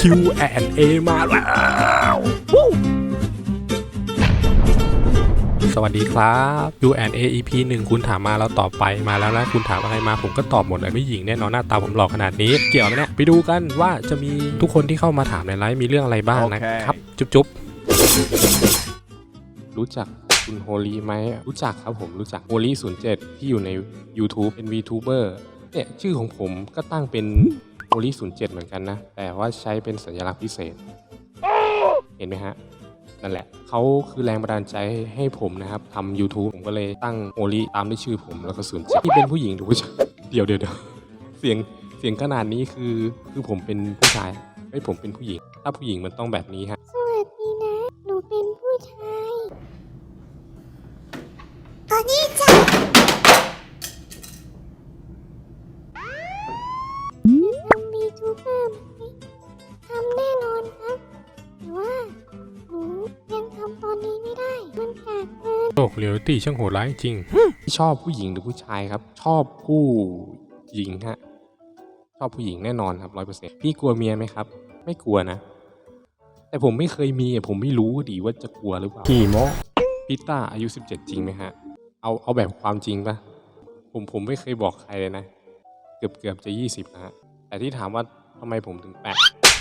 Q&A มาแล้ววู้สวัสดีครับ Q&A EP 1 คุณถามมาแล้วตอบไปมาแล้วนะ คุณถามอะไรมาผมก็ตอบหมดเลยไม่หญิงแน่นอนหน้าตาผมหล่อขนาดนี้ เกี่ยวไหมเนี่ยไปดูกันว่าจะมีทุกคนที่เข้ามาถามในไลฟ์มีเรื่องอะไรบ้างนะครับ จุ๊บจุ๊บรู้จักคุณโฮลีไหมรู้จักครับผมรู้จักโฮลี07 ที่อยู่ใน YouTube เป็น VTuber เนี่ยชื่อของผมก็ตั้งเป็นโฮลี07เจ็ดเหมือนกันนะ แต่ว่าใช้เป็นสัญลักษณ์พิเศษ เห็นไหมฮะ นั่นแหละ เขาคือแรงบันดาลใจให้ผมนะครับทำ YouTube ผมก็เลยตั้งโอลิตามด้วยชื่อผมแล้วก็ศูนย์เจ็ดที่เป็นผู้หญิงหรือผู้ชายเดี๋ยวเดี๋ยวเดี๋ยวเสียงเสียงขนาดนี้คือคือผมเป็นผู้ชายไม่ผมเป็นผู้หญิง ถ้าผู้หญิงมันต้องแบบนี้ฮะ โลกเรียลลิตี้ช่างโหดร้ายจริงชอบผู้หญิงหรือผู้ชายครับ ชอบผู้หญิงฮะ ชอบผู้หญิงแน่นอนครับร้อยเปอร์เซ็นต์พี่กลัวเมียไหมครับ ไม่กลัวนะ แต่ผมไม่เคยมีอะผมไม่รู้ดีว่าจะกลัวหรือเปล่าขี่โมพี่ต้าอายุ 17 จริงไหมฮะ เอาเอาแบบความจริงปะผมผมไม่เคยบอกใครเลยนะ เกือบเกือบจะ 20นะฮะ แต่ที่ถามว่าทำไมผมถึงแปะ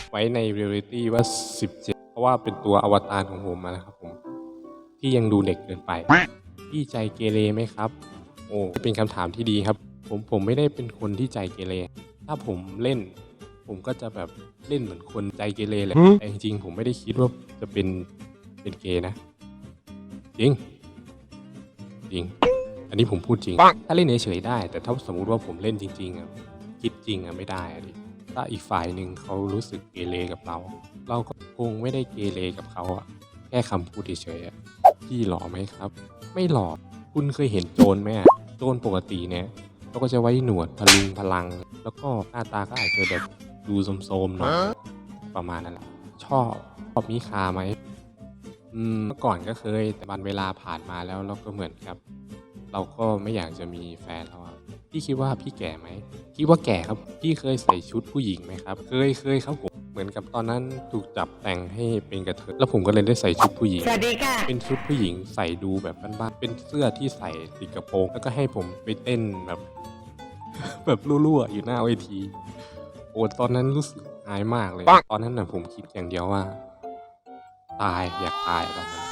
ไว้ในเรียลลิตี้ว่า 17 เพราะว่าเป็นตัวอวตารของผมมานะครับผม ที่ยังดูเด็กเกินไป พี่ใจเกเรไหมครับ โอ้เป็นคำถามที่ดีครับ ผมผมไม่ได้เป็นคนที่ใจเกเร ถ้าผมเล่น ผมก็จะแบบเล่นเหมือนคนใจเกเรแหละแต่จริงๆผมไม่ได้คิดว่าจะเป็นเป็นเกย์นะ จริง จริง อันนี้ผมพูดจริง ถ้าเล่นเฉยๆได้ แต่ถ้าสมมุติว่าผมเล่นจริงๆอะคิดจริงอะไม่ได้อะดิถ้าอีกฝ่ายหนึ่งเขารู้สึกเกเรกับเรา เราก็คงไม่ได้เกเรกับเขาอะแค่คำพูดเฉยๆอะ พี่หล่อไหมครับ ไม่หล่อคุณเคยเห็นโจรไหมอะโจรปกติเนี่ยเขาก็จะไว้หนวดพลุงพลัง แล้วก็หน้าตาก็อาจจะแบบดูโสมๆหน่อยประมาณนั้นแหละชอบชอบมิคาไหมอืมเมื่อก่อนก็เคยแต่วันเวลาผ่านมาแล้วเราก็เหมือนกับ เราก็ไม่อยากจะมีแฟนแล้วอะพี่คิดว่าพี่แก่ไหมคิดว่าแก่ครับ พี่เคยใส่ชุดผู้หญิงไหมครับ เคยเคยครับผม เหมือนกับตอนนั้นถูกจับแต่งให้เป็นกระเทยแล้วผมก็เลยได้ใส่ชุดผู้หญิง สวัสดีค่ะ เป็นชุดผู้หญิงใส่ดูแบบบ้านๆเป็นเสื้อที่ใส่ติดกระโปรงแล้วก็ให้ผมไปเต้นแบบ แบบรั่วๆอยู่หน้าเวทีโอ้ตอนนั้นรู้สึกอายมากเลย ตอนนั้นน่ะผมคิดอย่างเดียวว่า ตายอยากตายตอนนั้น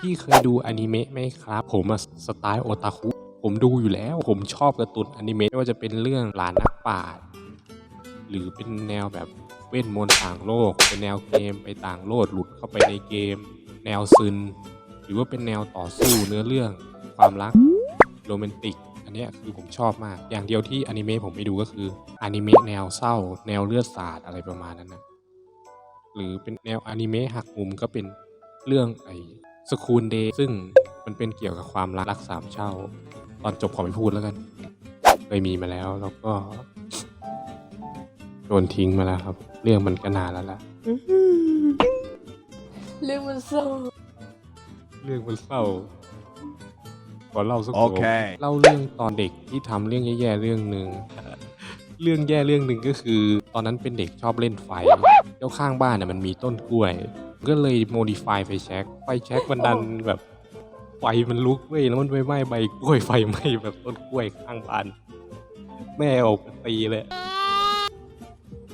พี่เคยดูอนิเมะไหมครับ ผมอะสไตล์โอตาคุผมดูอยู่แล้ว ผมชอบการ์ตูนอนิเมะไม่ว่าจะเป็นเรื่องหลานนักปราชญ์หรือเป็นแนวแบบ เวทมนต์ต่างโลก เป็นแนวเกมไปต่างโลกหลุดเข้าไปในเกม แนวซึน หรือว่าเป็นแนวต่อสู้เนื้อเรื่อง ความรักโรแมนติก อันนี้คือผมชอบมาก อย่างเดียวที่อนิเมะผมไม่ดูก็คืออนิเมะแนวเศร้า แนวเลือดสาดอะไรประมาณนั้นนะหรือเป็นแนวอนิเมะหักมุมก็เป็นเรื่องไอ้สคูลเดย์ซึ่งมันเป็นเกี่ยวกับความรักรักสามเช่า ตอนจบขอไม่พูดแล้วกัน เคยมีมาแล้วแล้วก็ โดนทิ้งมาแล้วครับ เรื่องมันก็นานแล้วล่ะเรื่องมันเศร้าเรื่องมันเศร้าขอเล่าสักโอเคเล่าเรื่องตอนเด็กที่ทำเรื่องแย่ๆเรื่องหนึ่งเรื่องแย่เรื่องหนึ่งก็คือ ตอนนั้นเป็นเด็กชอบเล่นไฟแล้วข้างบ้านน่ะมันมีต้นกล้วย ก็เลยโมดิฟายไฟแช็กไฟแช็กมันดันแบบไฟมันลุกเว้ยแล้วมันไปไหม้ใบกล้วยไฟไหม้แบบต้นกล้วยข้างบ้าน แม่ออกมาตีเลย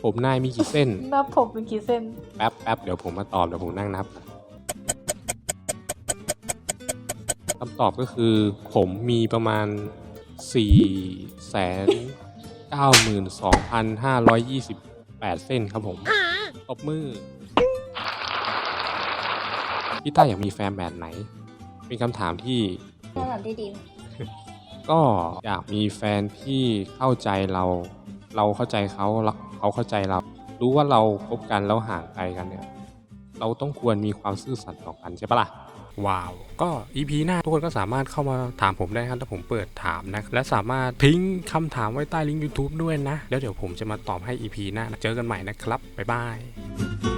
ผมนายมีกี่เส้นหน้าผมเป็นกี่เส้น แป๊บแป๊บเดี๋ยวผมมาตอบเดี๋ยวผมนั่งนับคำตอบก็คือ ผมมีประมาณ4แสน92,528เส้นครับผมตบมือพี่ต้าอยากมีแฟนแบบไหน เป็นคำถามที่ คำถามที่ดี ก็อยากมีแฟนที่เข้าใจเรา เราเข้าใจเขาเราเขาเข้าใจเรา รู้ว่าเราคบกันแล้วห่างไกลกันเนี่ย เราต้องควรมีความซื่อสัตย์ต่อกันใช่ปะล่ะว้าว ก็อีพีหน้าทุกคนก็สามารถเข้ามาถามผมได้ครับถ้าผมเปิดถามนะ และสามารถทิ้งคำถามไว้ใต้ลิงก์ YouTube ด้วยนะ แล้วเดี๋ยวผมจะมาตอบให้อีพีหน้า เจอกันใหม่นะครับ บ๊ายบาย